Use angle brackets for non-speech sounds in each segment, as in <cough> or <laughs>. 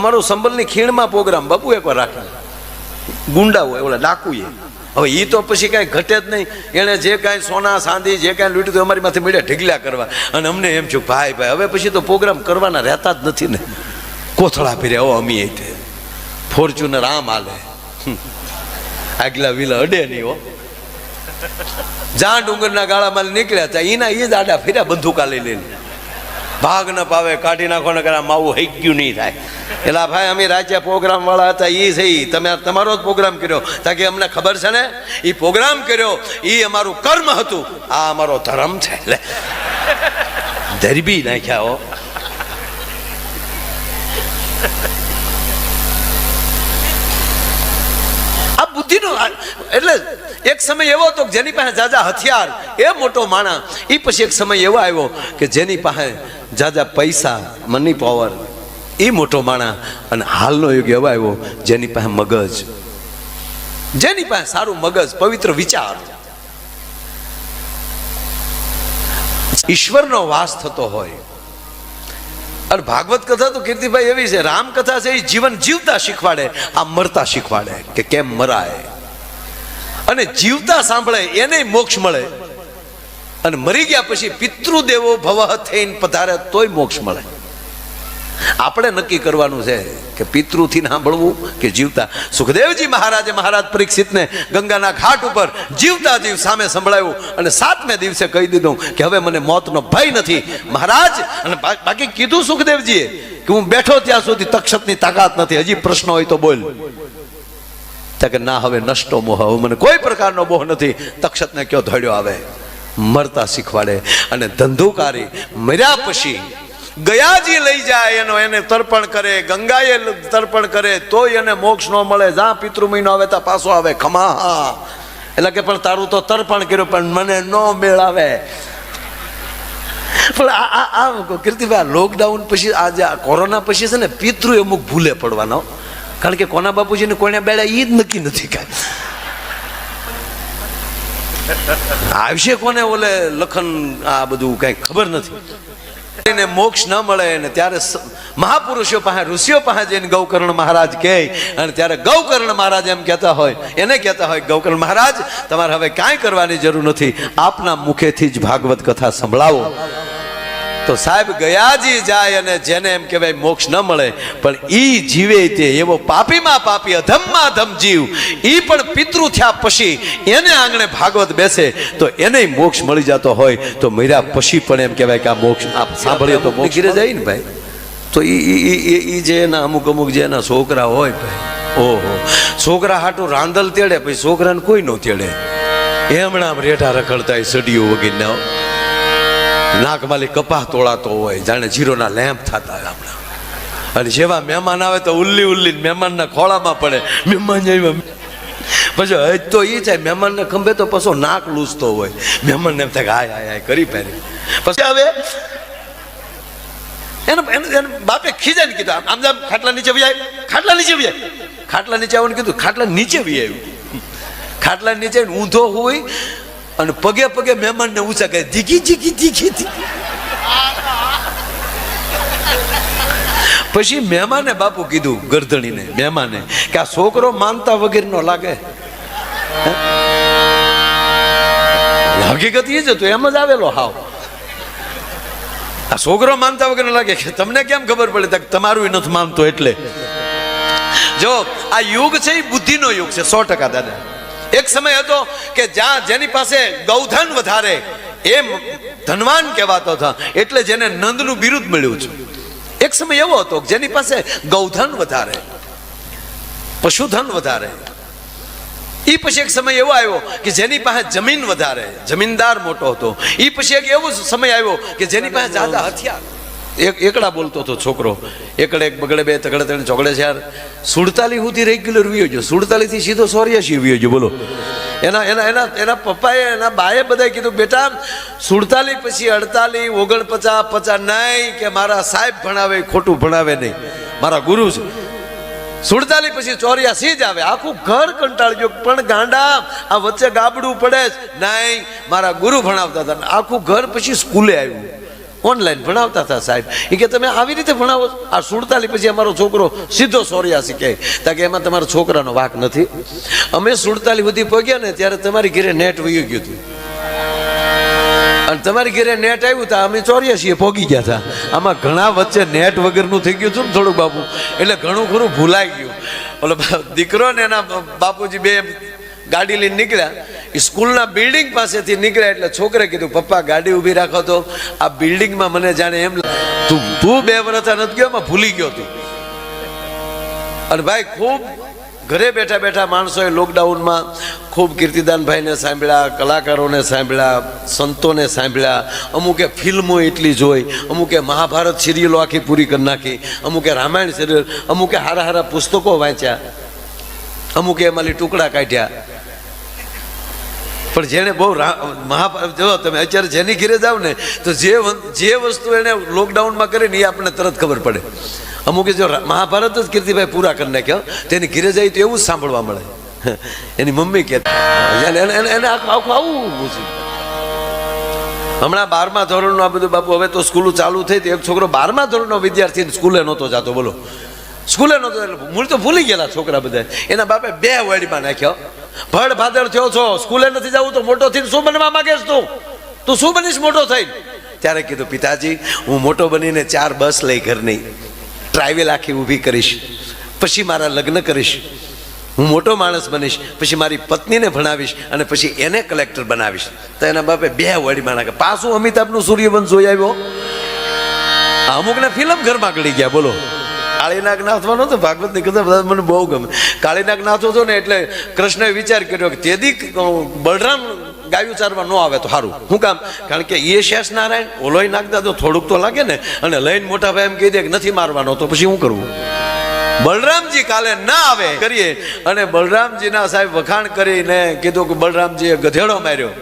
અમારો સંબલની ખીણમાં પ્રોગ્રામ બાપુ એકવાર રાખે ગુંડા હોય, ઓલા ડાકુ એ હવે એ તો પછી કાંઈ ઘટે જ નહીં. એણે જે કાંઈ સોના સાંદી જે કાંઈ લૂંટ્યું હતું અમારી માથે મળ્યા ઢીગલા કરવા. અને અમને એમ છું ભાઈ ભાઈ, હવે પછી તો પ્રોગ્રામ કરવાના રહેતા જ નથી ને. કોથળા ફેર્યા હો અમી તે ફોર્ચ્યુનર આમ હાલે. આગલા વિલા અડે નહીં, હો. જ્યાં ડુંગરના ગાળામાં નીકળ્યા હતા. એના એ જ આડા ફેર્યા, બંદૂકા લઈ લઈને. ભાગ ન પાવે, કાઢી નાખો ને કરા માવું હઈ નહીં થાય. એલા ભાઈ, અમે રાજ્ય પ્રોગ્રામ વાળા હતા એ છે. તમે તમારો જ પ્રોગ્રામ કર્યો. તાકી અમને ખબર છે ને એ પ્રોગ્રામ કર્યો એ અમારું કર્મ હતું. આ અમારો ધર્મ છે એટલે ધરબી નાખ્યા હો. આ બુદ્ધિનો એટલે એક સમય એવો હતો જેની પાસે જાજા હથિયાર એ મોટો માણા એ પછી એક સમય એવો આવ્યો કે જેની પાસે જાજા પૈસા મની પાવર એ મોટો માણા અને હાલનો યુગ એવો આવ્યો જેની પાસે મગજ. જેની પાસે સારું મગજ, પવિત્ર વિચાર. ઈશ્વરનો વાસ થતો હોય. અને ભાગવત કથા તો કીર્તિભાઈ એવી છે રામ કથા છે એ જીવન જીવતા શીખવાડે, આ મરતા શીખવાડે કે કેમ મરાય? અને જીવતા સાંભળે એને મોક્ષ મળે. અને મરી ગયા પછી પિતૃદેવો ભવ થઈને પધારે તોય મોક્ષ મળે. આપણે નક્કી કરવાનું છે કે પિતૃથી સાંભળવું કે જીવતા? સુખદેવજી મહારાજે મહારાજ પરીક્ષિતને ગંગાના ઘાટ ઉપર જીવતા જીવ સામે સંભળાયું અને સાતમે દિવસે કહી દીધું કે હવે મને મોતનો ભય નથી. મહારાજ, અને બાકી કીધું સુખદેવજીએ કે હું બેઠો ત્યાં સુધી તક્ષતની તાકાત નથી. હજી પ્રશ્ન હોય તો બોલ. તો કે ના હવે નષ્ટો મોહ હવે મને કોઈ પ્રકારનો મોહ નથી. તક્ષતને કયો ધડ્યો આવે? મરતા શીખવાડે અને ધંધુકારી મર્યા પછી ગયાજી લઈ જાય એનો, એને તર્પણ કરે, ગંગાએ તર્પણ કરે, તોય એને મોક્ષ ન મળે. જ્યાં પિતૃ મહિનો આવે ત્યાં પાછો આવે. ખમા. એટલે કે પણ તારું તો તર્પણ કર્યું, પણ મને ન મેળ આવે પણ આ આ કીર્તિભાઈ લોકડાઉન પછી, આ જે કોરોના પછી છે ને પિતૃ અમુક ભૂલે પડવાનો કારણ કે કોના બાપુજીને કોને બેડા એ જ નક્કી નથી કાંઈ. આવશે કોને ઓલે લખન, આ બધું કઈ ખબર નથી. એને મોક્ષ ન મળે ને ત્યારે મહાપુરુષો પાસે, ઋષિઓ પાસે જઈને ગૌકર્ણ મહારાજ કહે, અને ત્યારે ગૌકર્ણ મહારાજ એમ કહેતા હોય, એને કહેતા હોય, ગૌકર્ણ મહારાજ, તમારે હવે કાંઈ કરવાની જરૂર નથી. આપના મુખેથી જ ભાગવત કથા સંભળાવો. તો સાહેબ ગયાજી જાય અને જેને એમ કહેવાય મોક્ષ ન મળે પણ ઈ જીવે તે એવો પાપીમાં પાપી અધમમાં અધમ જીવ. ઈ પણ પિતૃ થયા પછી એને આંગણે ભાગવત બેસે તો એને મોક્ષ મળી જતો હોય તો મર્યા પછી પણ એમ કહેવાય કે આ મોક્ષ આપ સાંભળ્યો તો મોક્ષ ગીરે જાય ને ભાઈ? તો ઈ ઈ- ઈ ઈ- ઈ જે એના અમુક અમુક જે એના છોકરા હોય ભાઈ ઓહો. છોકરા હાટું રાંદલ તેડે પછી છોકરાને કોઈ ન તેડે. એ હમણાં રેઠા રખડતા સડીઓ વગેરે નાકમાલી કપાહ તોળાતો હોય, જાણે જીરોના લેમ્પ થતા હોય આપણા અને જેવા મહેમાન આવે તો ઉલ્લી ઉલ્લી મહેમાનના ખોળામાં પડે. મહેમાન આવ્યા. પછી હજ તો એ છે મહેમાનને ખંભે તો પછો નાક લૂસતો હોય. મહેમાનને એમ થાય કે હાય હાય હાય કરી પહેરી. પછી હવે એને એને બાપે ખીજાઈને કીધું, આમ જામ ખાટલા નીચે વી ખાટલા નીચે વી ખાટલા નીચે આવવાનું કીધું, ખાટલા નીચે વી આવ્યું ખાટલા નીચે ઊંધો હોય અને પગે પગે મહેમાનને ઊંચા કરે ધીગી દીઘી દીઘી દીઘી. પછી મહેમાને બાપુ કીધું ગરદણીને મહેમાને, કે આ છોકરો માનતા વગેરેનો લાગે. હકીકત એ જ હતું એમ જ આવેલો હાવ. આ છોકરો માનતા વગર લાગે કે તમને કેમ ખબર પડે તમારું નથી માનતો એટલે. જો, આ યુગ છે એ બુદ્ધિનો યુગ છે, સો ટકા દાદા. એક સમય હતો કે જ્યાં જેની પાસે ગૌધન વધારે, એમ ધનવાન કહેવાતો હતા. એટલે જેને નંદનું બિરુદ મળ્યું છે. એક સમય એવો હતો જેની પાસે ગૌધન વધારે, પશુધન વધારે. એ પછી એક સમય એવો આવ્યો કે જેની પાસે જમીન વધારે, જમીનદાર મોટો હતો. એ પછી એક એવો સમય આવ્યો કે જેની પાસે જાદા હથિયાર. એક એકડા બોલતો હતો છોકરો. એકડે એક બગડે બે, તગડે ત્રણ ચોગડે ચાર સુડતાલી સુધી રેગ્યુલર વિયો ગયો. સુડતાલી થી સીધો સોરિયાસી વિયો ગયો. બોલો. એના એના એના એના પપ્પાએ, એના બાએ બધાએ કીધું, બેટા, સુડતાલી પછી અડતાલી, ઓગણપચાસ, પચાસ નહીં કે મારા સાહેબ ભણાવે, ખોટું ભણાવે નહીં. મારા ગુરુ છે. સુડતાલી પછી ચોર્યાસી જ આવે. આખું ઘર કંટાળી ગયું પણ ગાંડા, આ વચ્ચે ગાબડું પડે જ. નહીં, મારા ગુરુ ભણાવતા હતા. આખું ઘર પછી સ્કૂલે આવ્યું. ઓનલાઈન ભણાવતા હતા સાહેબ. એ કે તમે આવી રીતે ભણાવો આ સુડતાલી પછી અમારો છોકરો સીધો સોર્યા શીખે તા કે એમાં તમારા છોકરાનો વાક નથી. અમે સુડતાલી સુધી પહોંચ્યા ને ત્યારે તમારી ઘરે નેટ વયું ગયું હતું. અને તમારી ઘરે નેટ આવ્યું હતા અમે ચોર્યાસીએ પોગી ગયા હતા આમાં ઘણા વચ્ચે નેટ વગરનું થઈ ગયું હતું ને થોડું બાપુ. એટલે ઘણું ખરું ભૂલાઈ ગયું. ઓલો દીકરો ને એના બાપુજી બે ગાડી લઈને નીકળ્યા. સ્કૂલના બિલ્ડિંગ પાસેથી નીકળ્યા એટલે છોકરે કીધું, પપ્પા, ગાડી ઊભી રાખો તો આ બિલ્ડિંગમાં મને જાણે એમ તું તું બે વર્ષ નથી ગયો એમાં ભૂલી ગયો તું. અને ભાઈ, ખૂબ ઘરે બેઠા બેઠા માણસોએ લોકડાઉનમાં ખૂબ કીર્તિદાનભાઈને સાંભળ્યા, કલાકારોને સાંભળ્યા, સંતોને સાંભળ્યા. અમુકે ફિલ્મો એટલી જોઈ, અમુકે મહાભારત સિરિયલો આખી પૂરી કરી નાખી, અમુકે રામાયણ સિરિયલ, અમુકે હારા હારા પુસ્તકો વાંચ્યા, અમુકે એમાંથી ટુકડા કાઢ્યા. પણ જેને બહુ મહાભારત જો તમે અત્યારે જેની ઘીરે જાવ ને, તો જે જે વસ્તુ એને લોકડાઉનમાં કરી ને એ આપણને તરત ખબર પડે. અમુકે જો મહાભારત જ કીર્તિભાઈ પૂરા કરી નાખ્યો તેની ઘીરે જાય તો એવું જ સાંભળવા મળે. <laughs> એની મમ્મી કે એને આખું આવું પૂછ્યું હમણાં બારમા ધોરણનું આ બધું બાપુ, હવે તો સ્કૂલો ચાલુ થઈ તો એક છોકરો બારમા ધોરણનો વિદ્યાર્થી સ્કૂલે નહોતો જતો, બોલો. સ્કૂલે નહોતો મૂળ તો ભૂલી ગયેલા છોકરા બધા. એના બાપે બે વાડીમાં નાખ્યો ભડ ભાદર થયો છો, સ્કૂલે નથી જવું તો મોટો થઈને શું બનવા માંગેશ તું? તું શું બનીશ મોટો થઈને? ત્યારે કીધું, પિતાજી, હું મોટો બનીને ચાર બસ લઈ ઘરની ટ્રાવેલ આખી ઊભી કરીશ, પછી મારા લગ્ન કરીશ. હું મોટો માણસ બનીશ, પછી મારી પત્નીને ભણાવીશ અને પછી એને કલેક્ટર બનાવીશ. તો એના બાપે બે વળી માણા કે, પાછું અમિતાભનું સૂર્યવંશ જોઈ આવ્યો? અમુકને ફિલ્મ ઘરમાં ગળી ગયા, બોલો. કાળીનાગ નાથવાનો તો ભાગવતની કથા બધા મને બહુ ગમે. કાળીનાગ નાથો હતો ને એટલે કૃષ્ણએ વિચાર કર્યો કે તેદી બલરામ ગાયું ચારવા ન આવે તો સારું શું કામ? કારણ કે એ શેષ નારાયણ ઓલોય નાખતા તો થોડુંક તો લાગે ને, અને લઈને મોટા ભાઈ એમ કહી દે કે નથી મારવાનો તો પછી શું કરવું બલરામજી કાલે ના આવે, કરીએ. અને બલરામજીના સાહેબ વખાણ કરીને કીધું કે બલરામજીએ ગધેડો માર્યો.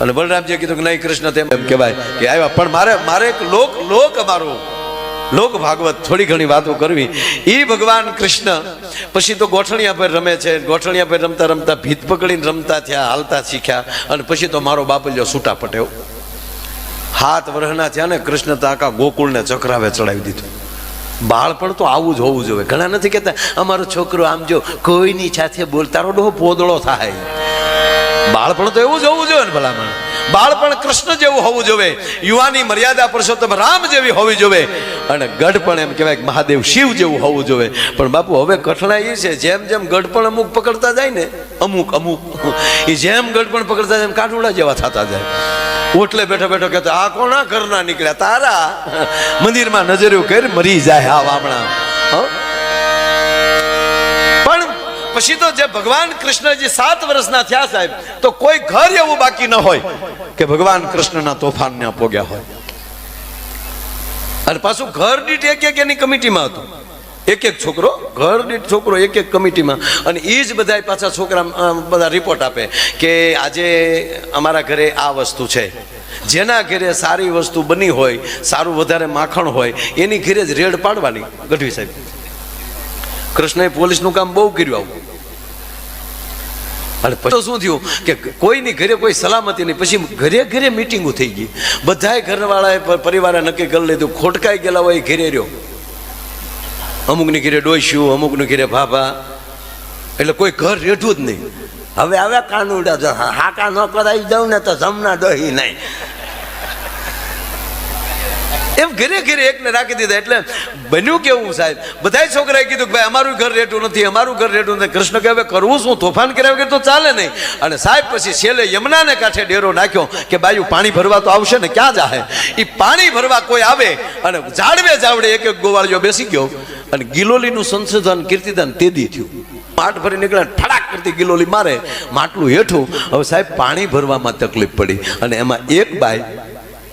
અને બલરામજીએ કીધું કે નહીં, કૃષ્ણ તેમ એમ કહેવાય કે આવ્યા. પણ મારે મારે એક લોક લોક અમારો. લોક ભાગવત થોડી ઘણી વાતો કરવી. એ ભગવાન કૃષ્ણ, પછી તો ગોઠણિયા પર રમે છે. ગોઠણિયા પર રમતા રમતા ભીત પકડીને રમતા થયા, હાલતા શીખ્યા, અને પછી તો મારો બાપલ્યો છૂટા પટેવ હાથ વરહના થયા ને કૃષ્ણ તો આખા ગોકુળને ચક્રાવે ચડાવી દીધું. બાળપણ તો આવું જ હોવું જોઈએ. ઘણા નથી કહેતા, અમારો છોકરો આમ જો કોઈની સાથે બોલ તારો ડોહો પોદળો થાય. બાળપણ તો એવું જ હોવું જોઈએ ને ભલામણ. બાળપણ કૃષ્ણ જેવું હોવું જોઈએ યુવાની મર્યાદા પુરુષોત્તમ રામ જેવી હોવી જોઈએ અને ગઢ પણ એમ કહેવાય મહાદેવ શિવ જેવું હોવું જોઈએ પણ બાપુ, હવે કઠણાઈ છે, જેમ જેમ ગઢ પણ અમુક પકડતા જાય ને, અમુક અમુક એ જેમ ગઢ પણ પકડતા જાય એમ કાઠુડા જેવા થતા જાય. ઓટલે બેઠો બેઠો કહેતો, આ કોના ઘરના નીકળ્યા? તારા મંદિરમાં નજર્યું કરી, મરી જાય હા વામણા? પણ પછી તો જે ભગવાન કૃષ્ણજી સાત વર્ષના થયા સાહેબ, તો કોઈ ઘર એવું બાકી ન હોય. કે ભગવાન કૃષ્ણના તોફાનને અપોગ્યા હોય. અને પાછું ઘર દીઠ એક એક એની કમિટીમાં હતું. એક એક છોકરો, ઘર દીઠ છોકરો એક એક કમિટીમાં. અને એ જ બધા પાછા છોકરા બધા રિપોર્ટ આપે કે આજે અમારા ઘરે આ વસ્તુ છે. જેના ઘરે સારી વસ્તુ બની હોય, સારું વધારે માખણ હોય, એની ઘરે જ રેડ પાડવાની ગઢવી સાહેબ. કૃષ્ણએ પોલીસનું કામ બહુ કર્યું આવું. અને પછી? શું થયું કે કોઈની ઘરે કોઈ સલામતી નહીં. પછી ઘરે ઘરે મિટિંગો થઈ ગઈ. બધાએ ઘરવાળાએ પરિવારે નક્કી કરી લીધું, ખોટકાઈ ગયેલા હોય ઘેરે રહ્યો. અમુકની ઘરે ડોસ્યું, અમુકની ઘરે ભાભા. એટલે કોઈ ઘર રેઠું જ નહીં. હવે આવે કાનુડા હા હાકા ન કરાવી દઉં ને તો જમના ડોહી નહીં. ઘરે ઘરે એકને રાખી દીધા એટલે બન્યું કેવું સાહેબ? બધાય છોકરાએ કીધું કે ભાઈ, અમારું ઘર રેટું નથી, અમારું ઘર રેટું નથી. કૃષ્ણ કહેવે કરવું શું? તોફાન કર્યા વગર તો ચાલે નહીં. અને સાહેબ પછી છેલ્લે યમુનાને કાંઠે ડેરો નાખ્યો કે, બાયું, પાણી ભરવા તો આવશે ને, ક્યાં જાહે? એ પાણી ભરવા કોઈ આવે અને જાડવે જાવડે એક એક ગોવાળીઓ બેસી ગયો અને ગિલોલીનું સંશોધન, કીર્તિદાન તેદી થયું. માટ ભરી નીકળે ઠડાક કરતી ગિલોલી મારે માટલું હેઠું. હવે સાહેબ, પાણી ભરવામાં તકલીફ પડી અને એમાં એક બાઈ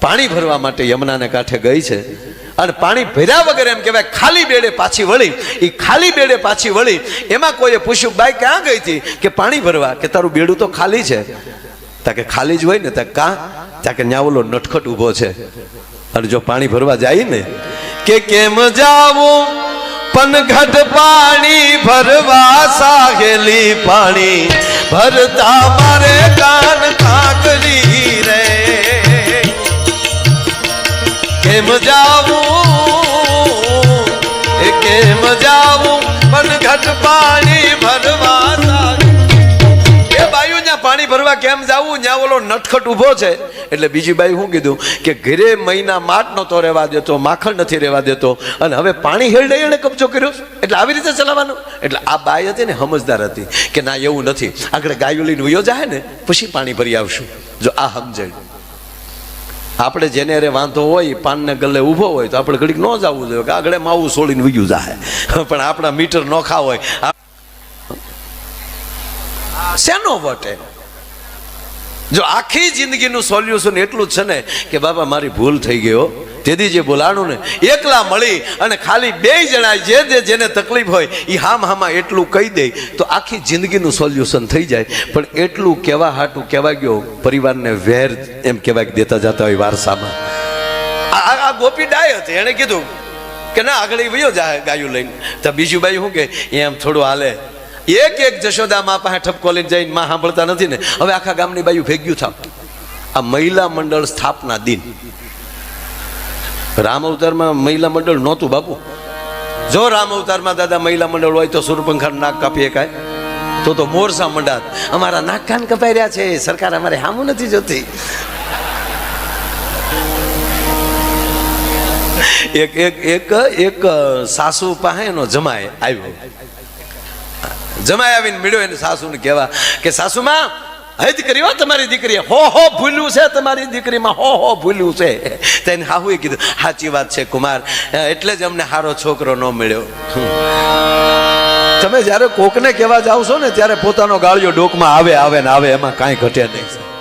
પાણી ભરવા માટે યમુનાને કાંઠે ગઈ છે. અને પાણી ભર્યા વગર એમ કહેવાય, ખાલી બેડે પાછી વળી. એ ખાલી બેડે પાછી વળી. એમાં કોઈએ પૂછ્યું, બાઈ, ક્યાં ગઈ હતી કે, પાણી ભરવા. કે, તારું બેડું તો ખાલી છે. ત્યાં કે, ખાલી જ હોય ને? ત્યાં કાં ત્યાં કે ન્યાવલો નટખટ ઊભો છે. અને જો પાણી ભરવા જાય ને, કે, કેમ જાવું પનઘટ પાણી ભરવા સાહેલી પાણી. ભરતા મારે કાન કાકરી કેમ જાવું? એ કેમ જાવું? પણ ઘટ પાણી ભરવા ત્યાં પાણી ભરવા કેમ જાવું? ત્યાં ઓલો નટખટ ઊભો છે. એટલે બીજી બાઈ શું કીધું? કે ઘરે મહિના માટ નહોતો રહેવા દેતો, માખણ નથી રહેવા દેતો. અને હવે પાણી હેરડે એણે કબજો કર્યો? એટલે આવી રીતે ચલાવવાનું? એટલે આ બાઈ હતી ને સમજદાર હતી કે ના, એવું નથી. આગળ ગાયો લઈને વયો જાય ને, પછી પાણી ભરી આવશું. જો આ સમજણ. આપણે જેને અરે વાંધો હોય, પાનને ગલ્લે ઊભો હોય, તો આપણે ઘડીક ન જવું જોઈએ, કે આગળ માવું સોળીને વયું જાય પણ આપણા મીટર નોખા હોય શેનો વટે? જો આખી જિંદગીનું સોલ્યુશન એટલું જ છે ને, કે બાબા, મારી ભૂલ થઈ ગયો તેથી જે બોલાણું ને, એકલા મળી અને ખાલી બે જણા જે જે જેને તકલીફ હોય એ હામ હામાં એટલું કહી દે, તો આખી જિંદગીનું સોલ્યુશન થઈ જાય. પણ એટલું કહેવા હાટું કહેવા ગયો, પરિવારને વેર એમ કહેવાય દેતા જતા હોય વારસામાં. આ ગોપી ડાય હતી, એણે કીધું કે ના, આગળ વયો જાય ગાયું લઈને. તો બીજું બાઈ શું કે, એમ થોડું હાલે. એક એક જશોદા મા પાસે ઠપકો લઈને જઈને માં સાંભળતા નથી ને, હવે આખા ગામની બાયું ભેગ્યું થાવ આ મહિલા મંડળ સ્થાપના દિન. રામ અવતારમાં મહિલા મંડળ નહોતું બાપુ. જો રામ અવતારમાં દાદા મહિલા મંડળ હોય તો સુરપંખા નાક કાપીએ કાંઈ? તો તો મોરસા મંડાત. અમારા નાક કાન કપાઈ રહ્યા છે. સરકાર અમારે હામું નથી જોતી. એક એક એક એક સાસુ પાસે એનો જમાય આવ્યો. જમાય આવીને મળ્યો એને સાસુને કહેવા કે સાસુમાં હજ કરી તમારી દીકરી. હો હો, ભૂલ્યું છે તમારી દીકરીમાં. હો હો, ભૂલ્યું છે. તેને હાહુએ કીધું, સાચી વાત છે કુમાર. એટલે જ અમને સારો છોકરો ન મળ્યો. તમે જ્યારે કોકને કહેવા જાવ છો ને, ત્યારે પોતાનો ગાળિયો ડોકમાં આવે આવે ને આવે, એમાં કાંઈ ઘટે નહીં.